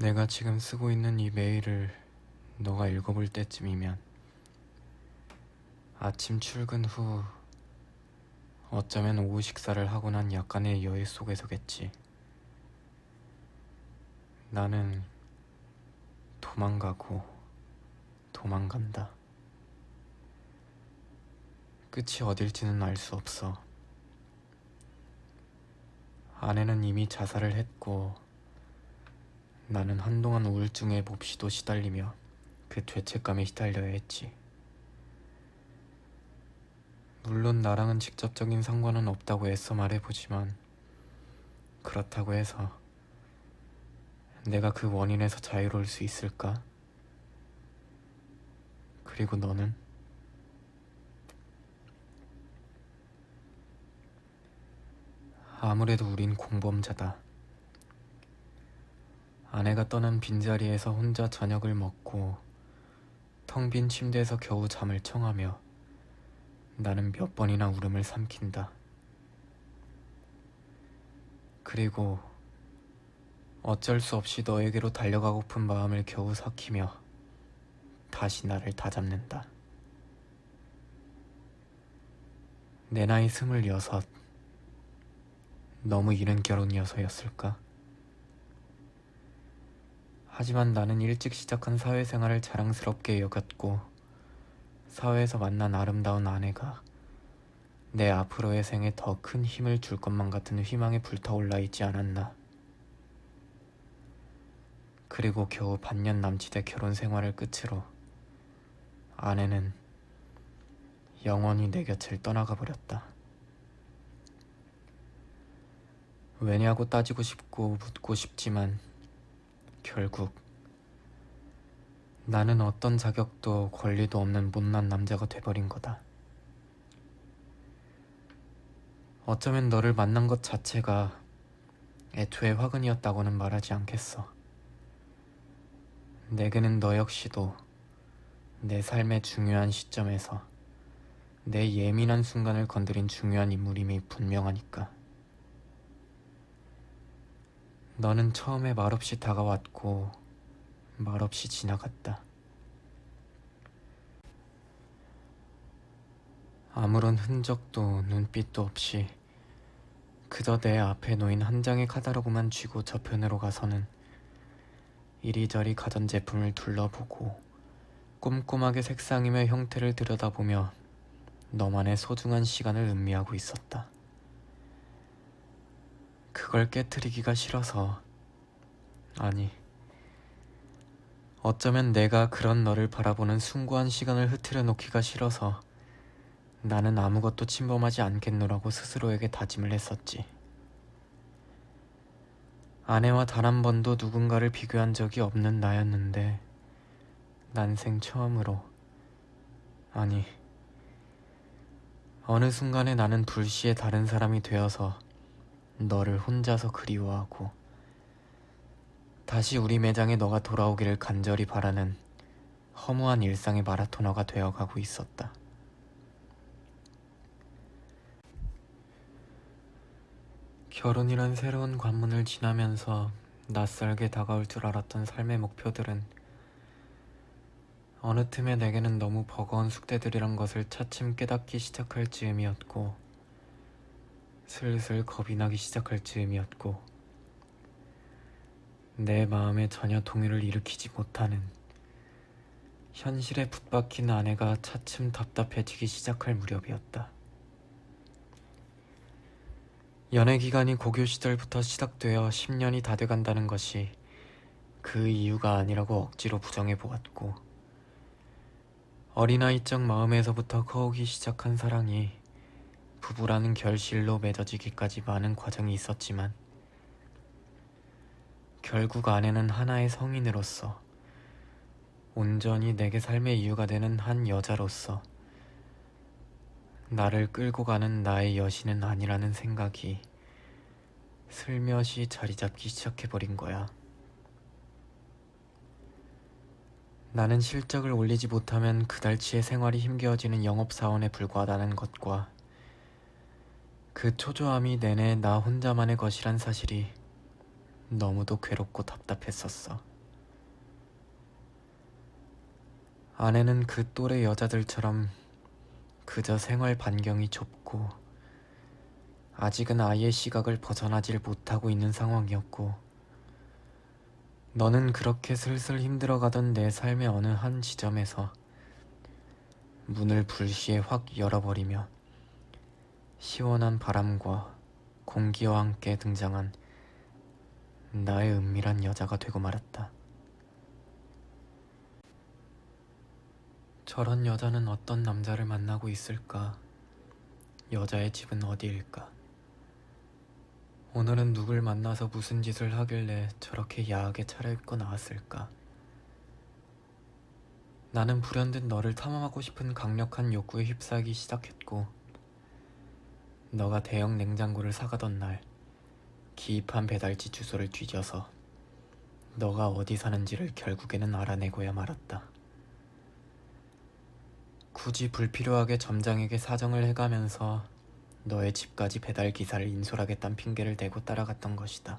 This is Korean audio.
내가 지금 쓰고 있는 이 메일을 너가 읽어볼 때쯤이면 아침 출근 후 어쩌면 오후 식사를 하고 난 약간의 여유 속에서겠지. 나는 도망가고 도망간다. 끝이 어딜지는 알 수 없어. 아내는 이미 자살을 했고 나는 한동안 우울증에 몹시도 시달리며 그 죄책감에 시달려야 했지. 물론 나랑은 직접적인 상관은 없다고 애써 말해보지만 그렇다고 해서 내가 그 원인에서 자유로울 수 있을까? 그리고 너는? 아무래도 우린 공범자다. 아내가 떠난 빈자리에서 혼자 저녁을 먹고 텅 빈 침대에서 겨우 잠을 청하며 나는 몇 번이나 울음을 삼킨다. 그리고 어쩔 수 없이 너에게로 달려가고픈 마음을 겨우 삭히며 다시 나를 다잡는다. 내 나이 스물여섯. 너무 이른 결혼이어서였을까? 하지만 나는 일찍 시작한 사회생활을 자랑스럽게 여겼고 사회에서 만난 아름다운 아내가 내 앞으로의 생에 더 큰 힘을 줄 것만 같은 희망에 불타올라 있지 않았나. 그리고 겨우 반년 남짓의 결혼 생활을 끝으로 아내는 영원히 내 곁을 떠나가 버렸다. 왜냐고 따지고 싶고 묻고 싶지만 결국 나는 어떤 자격도 권리도 없는 못난 남자가 돼버린 거다. 어쩌면 너를 만난 것 자체가 애초에 화근이었다고는 말하지 않겠어. 내게는 너 역시도 내 삶의 중요한 시점에서 내 예민한 순간을 건드린 중요한 인물임이 분명하니까. 너는 처음에 말없이 다가왔고 말없이 지나갔다. 아무런 흔적도 눈빛도 없이 그저 내 앞에 놓인 한 장의 카탈로그만 쥐고 저편으로 가서는 이리저리 가전제품을 둘러보고 꼼꼼하게 색상이며 형태를 들여다보며 너만의 소중한 시간을 음미하고 있었다. 그걸 깨뜨리기가 싫어서 아니 어쩌면 내가 그런 너를 바라보는 숭고한 시간을 흐트려 놓기가 싫어서 나는 아무것도 침범하지 않겠노라고 스스로에게 다짐을 했었지. 아내와 단 한 번도 누군가를 비교한 적이 없는 나였는데 난생 처음으로 아니 어느 순간에 나는 불시에 다른 사람이 되어서 너를 혼자서 그리워하고 다시 우리 매장에 너가 돌아오기를 간절히 바라는 허무한 일상의 마라토너가 되어가고 있었다. 결혼이란 새로운 관문을 지나면서 낯설게 다가올 줄 알았던 삶의 목표들은 어느 틈에 내게는 너무 버거운 숙제들이란 것을 차츰 깨닫기 시작할 즈음이었고 슬슬 겁이 나기 시작할 즈음이었고 내 마음에 전혀 동요를 일으키지 못하는 현실에 붙박힌 아내가 차츰 답답해지기 시작할 무렵이었다. 연애 기간이 고교 시절부터 시작되어 10년이 다 돼간다는 것이 그 이유가 아니라고 억지로 부정해 보았고 어린아이적 마음에서부터 커오기 시작한 사랑이 부부라는 결실로 맺어지기까지 많은 과정이 있었지만 결국 아내는 하나의 성인으로서 온전히 내게 삶의 이유가 되는 한 여자로서 나를 끌고 가는 나의 여신은 아니라는 생각이 슬며시 자리 잡기 시작해버린 거야. 나는 실적을 올리지 못하면 그달치의 생활이 힘겨워지는 영업사원에 불과하다는 것과 그 초조함이 내내 나 혼자만의 것이란 사실이 너무도 괴롭고 답답했었어. 아내는 그 또래 여자들처럼 그저 생활 반경이 좁고 아직은 아이의 시각을 벗어나질 못하고 있는 상황이었고 너는 그렇게 슬슬 힘들어가던 내 삶의 어느 한 지점에서 문을 불시에 확 열어버리며 시원한 바람과 공기와 함께 등장한 나의 은밀한 여자가 되고 말았다. 저런 여자는 어떤 남자를 만나고 있을까? 여자의 집은 어디일까? 오늘은 누굴 만나서 무슨 짓을 하길래 저렇게 야하게 차려입고 나왔을까? 나는 불현듯 너를 탐험하고 싶은 강력한 욕구에 휩싸이기 시작했고, 너가 대형 냉장고를 사가던 날, 기입한 배달지 주소를 뒤져서 너가 어디 사는지를 결국에는 알아내고야 말았다. 굳이 불필요하게 점장에게 사정을 해가면서 너의 집까지 배달 기사를 인솔하겠다는 핑계를 대고 따라갔던 것이다.